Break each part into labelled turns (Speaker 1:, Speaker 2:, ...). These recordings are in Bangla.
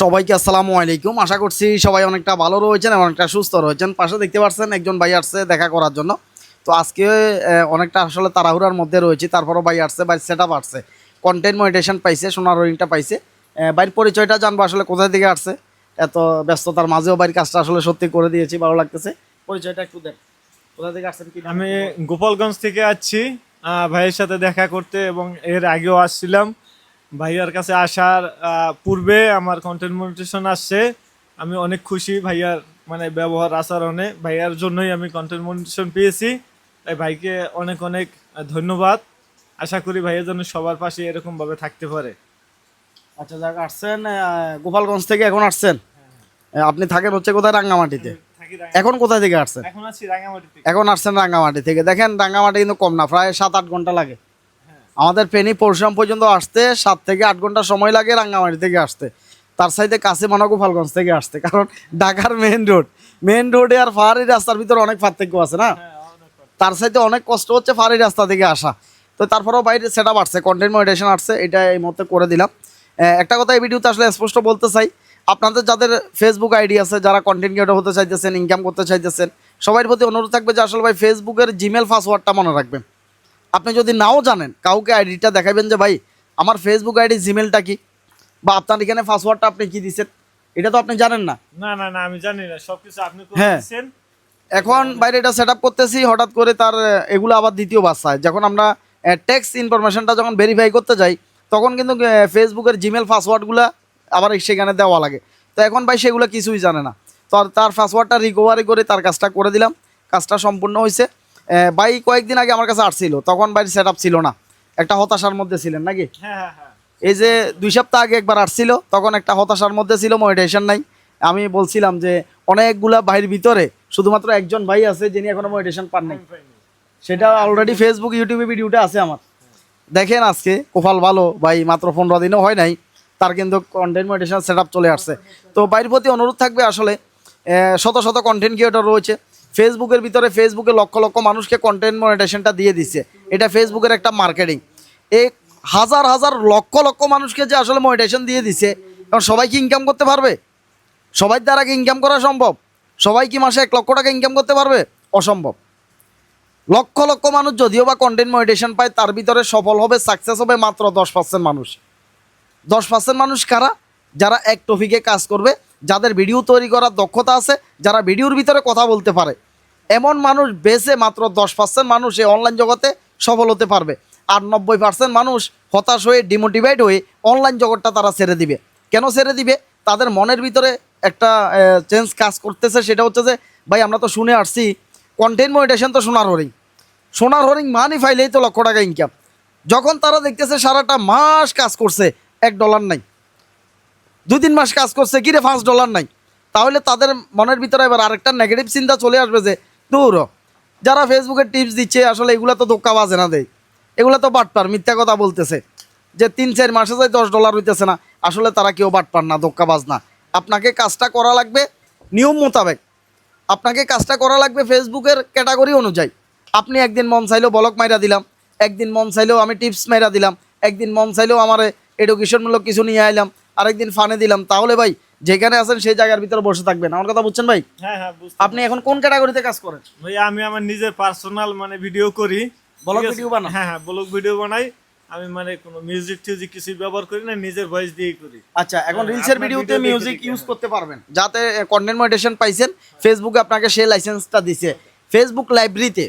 Speaker 1: সবাইকে আসসালামু আলাইকুম। আশা করছি সবাই অনেকটা ভালো রয়েছেন এবং অনেকটা সুস্থ রয়েছেন। পাশে দেখতে পাচ্ছেন একজন ভাই আসছে দেখা করার জন্য। তো আজকে অনেকটা আসলে তাড়াহুড়ার মধ্যে রয়েছি। তারপরও ভাই আসছে, ভাই সেট আপ আসছে। কন্টেন্ট মনিটেশন পাইছে, সোনার রিংটা পাইছে। ভাইয়ের পরিচয়টা জানব আসলে কোথা থেকে আসছে। এত ব্যস্ততার মাঝেও ভাইয়ের কাজটা আসলে সত্যি করে দিয়েছি, ভালো লাগতেছে। পরিচয়টা একটু দেন। কোথা থেকে আসছেন, কি
Speaker 2: আমি গোপালগঞ্জ থেকে আসছি। ভাইয়ের সাথে দেখা করতে এবং এর আগেও আসছিলাম। ভাইয়ার কাছে আসার পূর্বে আমার কন্টেন্ট মনিটেশন আসছে। আমি অনেক খুশি ভাইয়ার মানে ব্যবহার আচরণে। ভাইয়ার জন্যই আমি কন্টেন্ট মনিটেশন পেয়েছি। তাই ভাইকে অনেক অনেক ধন্যবাদ। আশা করি ভাইয়ের জন্য সবার পাশে এরকম ভাবে থাকতে পারে।
Speaker 1: আচ্ছা যাক আসছেন গোপালগঞ্জ থেকে এখন আসছেন? আপনি থাকেন হচ্ছে কোথায়? রাঙ্গামাটিতে? এখন কোথায় থেকে আসছেন?
Speaker 2: এখন
Speaker 1: আসছেন রাঙ্গামাটি থেকে। দেখেন রাঙ্গামাটি কিন্তু কম না প্রায় সাত আট ঘণ্টা লাগে। আমাদের ফেনি পরশুরাম পর্যন্ত আসতে সাত থেকে আট ঘণ্টা সময় লাগে রাঙ্গামাটি থেকে আসতে। তার সাইডে কাছে মনে গোপালগঞ্জ থেকে আসতে কারণ ঢাকার মেন রোড মেন রোডে আর ফাহারি রাস্তার ভিতরে অনেক পার্থক্য আছে না?
Speaker 2: হ্যাঁ।
Speaker 1: তার সাথে অনেক কষ্ট হচ্ছে ফাহারি রাস্তা থেকে আসা। তো তারপরেও বাইরে সেট আপ আসছে কন্টেন্ট মডিটেশন আসছে এটা এই মুহূর্তে করে দিলাম। একটা কথা এই ভিডিওতে আসলে স্পষ্ট বলতে চাই আপনাদের যাদের ফেসবুক আইডি আছে যারা কন্টেন্ট ক্রিয়েটর হতে চাইতেছেন ইনকাম করতে চাইতেছেন সবার প্রতি অনুরোধ থাকবে যে আসলে ভাই ফেসবুকের জিমেল পাসওয়ার্ডটা মনে রাখবেন। আপনি যদি নাও জানেন কাউকে আইডিটা দেখাবেন যে ভাই আমার ফেসবুক আইডি জিমেলটা কি? বা আপনার এখানে পাসওয়ার্ডটা আপনি কি দিচ্ছেন এটা তো আপনি জানেন না।
Speaker 2: না না না আমি জানি না সবকিছু আপনি করে
Speaker 1: হ্যাঁ। এখন বাইরে এটা সেট করতেছি হঠাৎ করে তার এগুলো আবার দ্বিতীয় বাসায়। যখন আমরা ট্যাক্স ইনফরমেশনটা যখন ভেরিফাই করতে যাই তখন কিন্তু ফেসবুকের জিমেল পাসওয়ার্ডগুলো আবার সেখানে দেওয়া লাগে। তো এখন ভাই সেগুলো কিছুই জানে না। তো তার পাসওয়ার্ডটা রিকভারি করে তার কাজটা করে দিলাম। কাজটা সম্পূর্ণ হয়েছে ভাই কয়েকদিন আগে আমার কাছে আসছিল তখন বাইরে সেট ছিল না। একটা হতাশার মধ্যে ছিলেন নাকি?
Speaker 2: হ্যাঁ হ্যাঁ হ্যাঁ।
Speaker 1: এই যে দুই সপ্তাহ আগে একবার আসছিল তখন একটা হতাশার মধ্যে ছিল মনিটেশন নাই। আমি বলছিলাম যে অনেকগুলা ভাইয়ের ভিতরে শুধুমাত্র একজন ভাই আছে যিনি এখনও মনিটেশন পান নাই। সেটা অলরেডি ফেসবুক ইউটিউবে ভিডিওটা আছে আমার। দেখেন আজকে কোপাল ভালো ভাই মাত্র পনেরো দিনও হয় নাই তার কিন্তু কন্টেন্ট মনিটেশন সেট চলে আসছে। তো বাইরের প্রতি অনুরোধ থাকবে আসলে শত শত কন্টেন্ট ক্রিয়েটর রয়েছে। ফেসবুকের ভিতরে ফেসবুকে লক্ষ লক্ষ মানুষকে কন্টেন্ট মনিটেশনটা দিয়ে দিচ্ছে এটা ফেসবুকের একটা মার্কেটিং এই হাজার হাজার লক্ষ লক্ষ মানুষকে যে আসলে মনিটেশন দিয়ে দিচ্ছে এখন সবাই কি ইনকাম করতে পারবে? সবাই দ্বারা কি ইনকাম করা সম্ভব? সবাই কি মাসে এক লক্ষ টাকা ইনকাম করতে পারবে? অসম্ভব। লক্ষ লক্ষ মানুষ যদিও বা কন্টেন্ট মনিটেশন পায়, তার ভিতরে সফল হবে সাকসেস হবে মাত্র দশ পার্সেন্ট মানুষ। দশ পার্সেন্ট মানুষ কারা? যারা এক টপিকে কাজ করবে, যাদের ভিডিও তৈরি করার দক্ষতা আছে, যারা ভিডিওর ভিতরে কথা বলতে পারে। এমন মানুষ বেছে মাত্র দশ পার্সেন্ট মানুষ এই অনলাইন জগতে সফল হতে পারবে। আর নব্বই পার্সেন্ট মানুষ হতাশ হয়ে ডিমোটিভেট হয়ে অনলাইন জগৎটা তারা ছেড়ে দিবে। কেন ছেড়ে দিবে? তাদের মনের ভিতরে একটা চেঞ্জ কাজ করতেছে, সেটা হচ্ছে যে, ভাই, আমরা তো শুনে আসছি কন্টেন্ট মনিটেশন তো সোনার হরিং সোনার হরিং মানি ফাইলেই তো লক্ষ টাকা ইনকাম যখন তারা দেখতেছে সারাটা মাস কাজ করছে, এক ডলার নাই। দুই তিন মাস কাজ করছে, কিরে পাঁচ ডলার নাই? তাহলে তাদের মনের ভিতরে এবার আরেকটা নেগেটিভ চিন্তা চলে আসবে যে দূর। যারা ফেসবুকে টিপস দিচ্ছে, আসলে এগুলো তো ধোক্কা বাজে না দেয় এগুলো তো বাটপার, মিথ্যা কথা বলতেছে। যে তিন, চার মাসে যাই দশ ডলার হইতেছে না, আসলে তারা কেউ বাটপার না ধোক্কাবাজ না। আপনাকে কাজটা করা লাগবে নিয়ম মোতাবেক। আপনাকে কাজটা করা লাগবে ফেসবুকের ক্যাটাগরি অনুযায়ী। আপনি একদিন মন চাইলেও বলক মাইরা দিলাম, একদিন মন চাইলেও আমি টিপস মাইরা দিলাম, একদিন মন চাইলেও আমার এডুকেশনমূলক কিছু নিয়ে আইলাম, আরেকদিন ফানে দিলাম। তাহলে ভাই যেখানে আছেন সেই জায়গার ভিতরে বসে থাকবেন। আমার কথা বুঝছেন ভাই?
Speaker 2: হ্যাঁ হ্যাঁ
Speaker 1: আপনি এখন কোন ক্যাটাগরিতে কাজ করেন?
Speaker 2: ভাই আমি আমার নিজের পার্সোনাল মানে ভিডিও করি। আছে?
Speaker 1: video বানাও?
Speaker 2: হ্যাঁ হ্যাঁ ব্লগ ভিডিও বানাই। আমি মানে কোনো মিউজিক টিউজিক কিছু ব্যবহার করি না নিজের ভয়েস দিয়ে করি।
Speaker 1: আচ্ছা এখন রিলসের ভিডিওতে মিউজিক ইউজ। করতে পারবেন। যাতে কন্টেন্ট মনিটেশন পাইছেন ফেসবুকে আপনাকে সেই লাইসেন্সটা দিছে। ফেসবুক লাইব্রেরিতে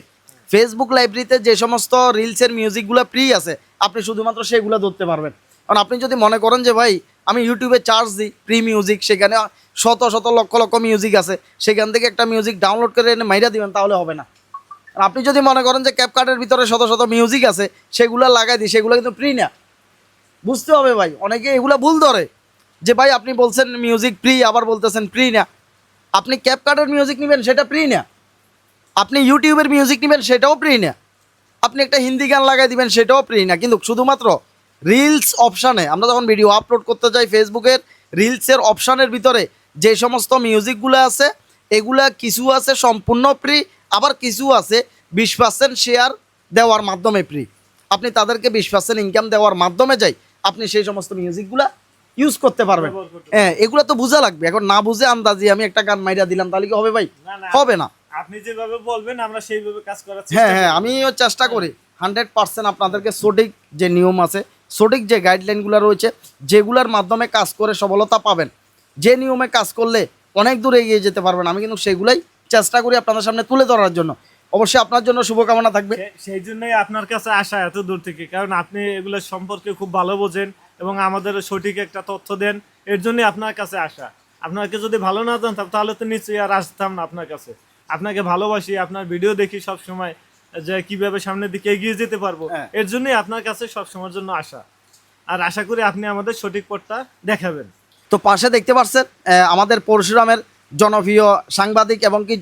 Speaker 1: ফেসবুক লাইব্রেরিতে যে সমস্ত রিলসের মিউজিকগুলো ফ্রি আছে আপনি শুধুমাত্র সেগুলো ধরতে পারবেন। কারণ আপনি যদি মনে করেন যে, ভাই, আমি ইউটিউবে চার্জ দিই ফ্রি মিউজিক সেখানে শত শত লক্ষ লক্ষ মিউজিক আছে, সেখান থেকে একটা মিউজিক ডাউনলোড করে এনে মাইরা দিবেন, তাহলে হবে না। আপনি যদি মনে করেন যে ক্যাপকার্টের ভিতরে শত শত মিউজিক আছে, সেগুলো লাগাই দিই, সেগুলো কিন্তু ফ্রি না। বুঝতে হবে ভাই, অনেকে এগুলা ভুল ধরে। যে, ভাই, আপনি বলছেন মিউজিক ফ্রি আবার বলতেছেন ফ্রি না। আপনি ক্যাপকার্টের মিউজিক নেবেন, সেটা ফ্রি না। আপনি ইউটিউবের মিউজিক নেবেন, সেটাও ফ্রি না। আপনি একটা হিন্দি গান লাগাই দিবেন, সেটাও ফ্রি না। কিন্তু শুধুমাত্র রিলস অপশানে আমরা যখন ভিডিও আপলোড করতে চাই ফেসবুকের রিলসের অপশানের ভিতরে যে সমস্ত মিউজিকগুলো আছে এগুলা কিছু আছে সম্পূর্ণ ফ্রি আবার কিছু আছে বিশ পার্সেন্ট শেয়ার দেওয়ার মাধ্যমে ফ্রি আপনি তাদেরকে বিশ পার্সেন্ট ইনকাম দেওয়ার মাধ্যমে যাই আপনি সেই সমস্ত মিউজিকগুলা ইউজ করতে পারবেন। হ্যাঁ এগুলো তো বোঝা লাগবে। এখন না বুঝে আন্দাজি আমি একটা গান মাইরা দিলাম তাহলে কি হবে ভাই? হবে না।
Speaker 2: আপনি যেভাবে বলবেন আমরা সেইভাবে কাজ করার
Speaker 1: হ্যাঁ হ্যাঁ আমিও চেষ্টা করি। হান্ড্রেড পার্সেন্ট আপনাদেরকে সঠিক যে নিয়ম আছে সঠিক যে গাইডলাইনগুলো রয়েছে, যেগুলোর মাধ্যমে কাজ করে সফলতা পাবেন, যে নিয়মে কাজ করলে অনেক দূর এগিয়ে যেতে পারবেন। আমি কিন্তু সেগুলাই চেষ্টা করি আপনাদের সামনে তুলে ধরার জন্য। অবশ্যই আপনার জন্য শুভকামনা থাকবে।
Speaker 2: সেই জন্যই আপনার কাছে আসা এত দূর থেকে, কারণ আপনি এগুলো সম্পর্কে খুব ভালো বোঝেন এবং আমাদের সঠিক একটা তথ্য দেন, এর জন্যই আপনার কাছে আসা। আপনাকে যদি ভালো না জানতাম, তাহলে তো নিশ্চয়ই আর আসতাম না আপনার কাছে। আপনাকে ভালোবাসি, আপনার ভিডিও দেখি সব সময় যে কীভাবে সামনের দিকে এগিয়ে যেতে পারব
Speaker 1: হ্যাঁ।
Speaker 2: এর জন্যই আপনার কাছে সব সময়ের জন্য আসা আর আশা করি আপনি আমাদের সঠিক পথটা দেখাবেন।
Speaker 1: তো পাশে দেখতে পাচ্ছেন আমাদের পরশুরামের জনপ্রিয় সাংবাদিক এবং কি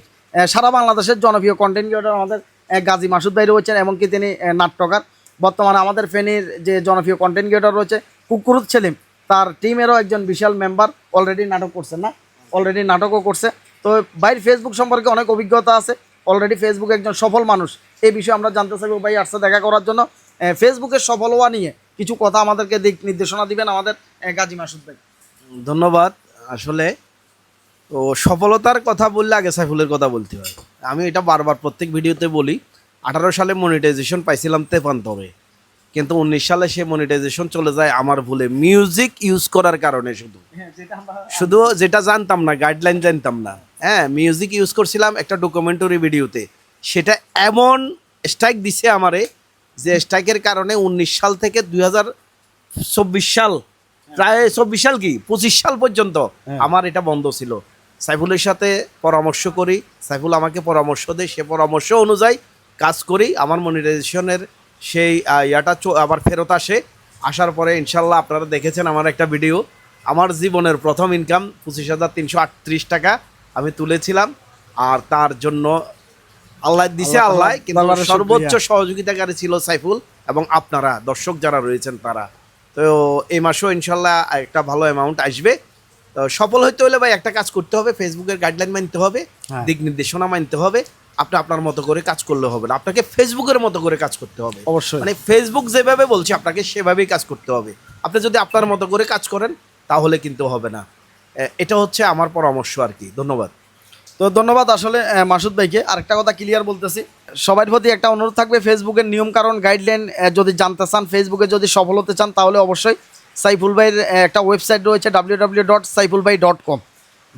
Speaker 1: সারা বাংলাদেশের জনপ্রিয় কন্টেন্ট ক্রিয়েটর আমাদের গাজী মাসুদ ভাই রয়েছেন এবং কি তিনি নাট্যকার। বর্তমানে আমাদের ফেনীর যে জনপ্রিয় কন্টেন্ট ক্রিয়েটর রয়েছে কুকুরুত সেলিম তার টিমেরও একজন বিশাল মেম্বার অলরেডি নাটক করছেন না? অলরেডি নাটকও করছে। তো ভাইয়ের ফেসবুক সম্পর্কে অনেক অভিজ্ঞতা আছে। অলরেডি ফেসবুকে একজন সফল মানুষ। এই বিষয়ে আমরা জানতে চাইব ভাই আসছে দেখা করার জন্য। ফেসবুকের সফল হওয়া নিয়ে কিছু কথা আমাদেরকে দিক নির্দেশনা দিবেন আমাদের গাজী মাসুদ ভাই।
Speaker 3: ধন্যবাদ। আসলে তো সফলতার কথা বললে আগে সাইফুলের কথা বলতে হয়। আমি এটা বারবার প্রত্যেক ভিডিওতে বলি, আঠারো সালে মনিটাইজেশন পাইছিলাম তেপান্তরে কিন্তু উনিশ সালে সে মনিটাইজেশন চলে যায় আমার ভুলে। মিউজিক ইউজ করার কারণে শুধু। শুধু যেটা জানতাম না গাইডলাইন জানতাম না। হ্যাঁ মিউজিক ইউজ করছিলাম একটা ডকুমেন্টারি ভিডিওতে সেটা এমন স্ট্রাইক দিছে আমারে যে স্ট্রাইকের কারণে উনিশ সাল থেকে দুই চব্বিশ সাল প্রায় চব্বিশ সাল কি? পঁচিশ সাল পর্যন্ত আমার এটা বন্ধ ছিল। সাইফুলের সাথে পরামর্শ করি। সাইফুল আমাকে পরামর্শ দেয়। সে পরামর্শ অনুযায়ী কাজ করি। আমার মনিটাইজেশনের সেই ইয়াটা আবার ফেরত আসে। আসার পরে ইনশাল্লাহ আপনারা দেখেছেন আমার একটা ভিডিও। আমার জীবনের প্রথম ইনকাম পঁচিশ হাজার তিনশো আটত্রিশ টাকা আমি তুলেছিলাম। আর তার জন্য আল্লাহ দিছে
Speaker 1: আল্লাহ
Speaker 3: কিন্তু সর্বোচ্চ। সহযোগিতাকারী ছিল সাইফুল এবং আপনারা দর্শক যারা রয়েছেন তারা। তো এই মাসেও ইনশাল্লাহ একটা ভালো অ্যামাউন্ট আসবে। তো সফল হইতে হলে ভাই একটা কাজ করতে হবে ফেসবুকের গাইডলাইন মানতে হবে
Speaker 1: হ্যাঁ।
Speaker 3: দিক নির্দেশনা মানতে হবে। আপনি আপনার মতো করে কাজ করলে হবে না। আপনাকে ফেসবুকের মতো করে কাজ করতে হবে।
Speaker 1: অবশ্যই।
Speaker 3: মানে ফেসবুক যেভাবে বলছে আপনাকে সেভাবেই কাজ করতে হবে। আপনি যদি আপনার মতো করে কাজ করেন তাহলে কিন্তু হবে না। এটা হচ্ছে আমার পরামর্শ আর কি। ধন্যবাদ।
Speaker 1: তো ধন্যবাদ আসলে মাসুদ ভাইকে। আরেকটা কথা ক্লিয়ার বলতেছি। সবার প্রতি একটা অনুরোধ থাকবে ফেসবুকের নিয়ম কারণ গাইডলাইন যদি জানতে চান ফেসবুকে যদি সফল হতে চান তাহলে অবশ্যই সাইফুল ভাইয়ের একটা ওয়েবসাইট রয়েছে ডাব্লিউ ডাব্লিউ ডট সাইফুল ভাই ডট কম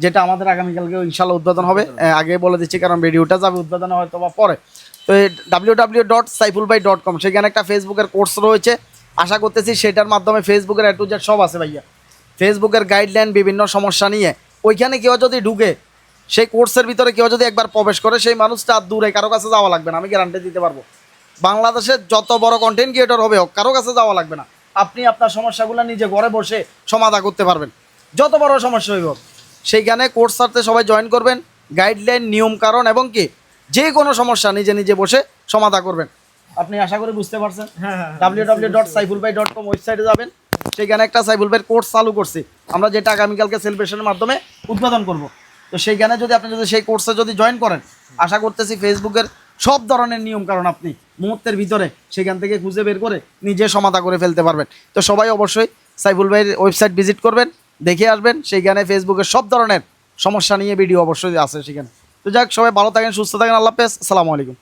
Speaker 1: যেটা আমাদের আগামীকালকে ইনশাল্লাহ উদ্বোধন হবে। আগে বলে দিচ্ছি, কারণ ভিডিওটা যাবে উদ্বোধন হয়তো বা পরে। তো ডাব্লিউ ডাব্লিউ ডট সাইফুল ভাই ডট কম সেখানে একটা ফেসবুকের কোর্স রয়েছে। আশা করতেছি সেটার মাধ্যমে ফেসবুকের এ টু জেড সব আছে ভাইয়া। ফেসবুকের গাইডলাইন বিভিন্ন সমস্যা নিয়ে। ওইখানে কেউ যদি ঢুকে, সেই কোর্সের ভিতরে কেউ যদি একবার প্রবেশ করে, সেই মানুষটা আর দূরে, কারও কাছে যাওয়া লাগবে না, আমি গ্যারান্টি দিতে পারব। বাংলাদেশের যত বড় কন্টেন্ট ক্রিয়েটর হবে হোক, কারও কাছে যাওয়া লাগবে না। আপনি আপনার সমস্যাগুলো নিজে ঘরে বসে সমাধা করতে পারবেন। যত বড় সমস্যা হইব সেইখানে কোর্স সারতে সবাই জয়েন করবেন গাইডলাইন নিয়ম কারণ এবং কি? যে কোনো সমস্যা নিজে নিজে বসে সমাধা করবেন। আপনি আশা করি বুঝতে পারছেন? ডাব্লিউ ডাব্লিউ ডট সাইফুল ভাই ডট কম ওয়েবসাইটে যাবেন সেখানে একটা সাইফুল ভাইয়ের কোর্স চালু করছি। আমরা যেটা আগামীকালকে সেলিব্রেশনের মাধ্যমে উদ্বোধন করব। তো সেইখানে যদি আপনি যদি সেই কোর্সে যদি জয়েন করেন আশা করতেছি ফেসবুকের সব ধরনের নিয়ম কারণ আপনি মুহূর্তের ভিতরে সেখান থেকে খুঁজে বের করে নিজে সমাধা করে ফেলতে পারবেন। তো সবাই অবশ্যই সাইফুল ভাইয়ের ওয়েবসাইট ভিজিট করবেন দেখে আসবেন। সেইখানে ফেসবুকে সব ধরনের সমস্যা নিয়ে ভিডিও অবশ্যই আছে সেখানে। তো যাক, সবাই ভালো থাকেন, সুস্থ থাকেন, আল্লাহ হাফেজ। আসসালামু আলাইকুম।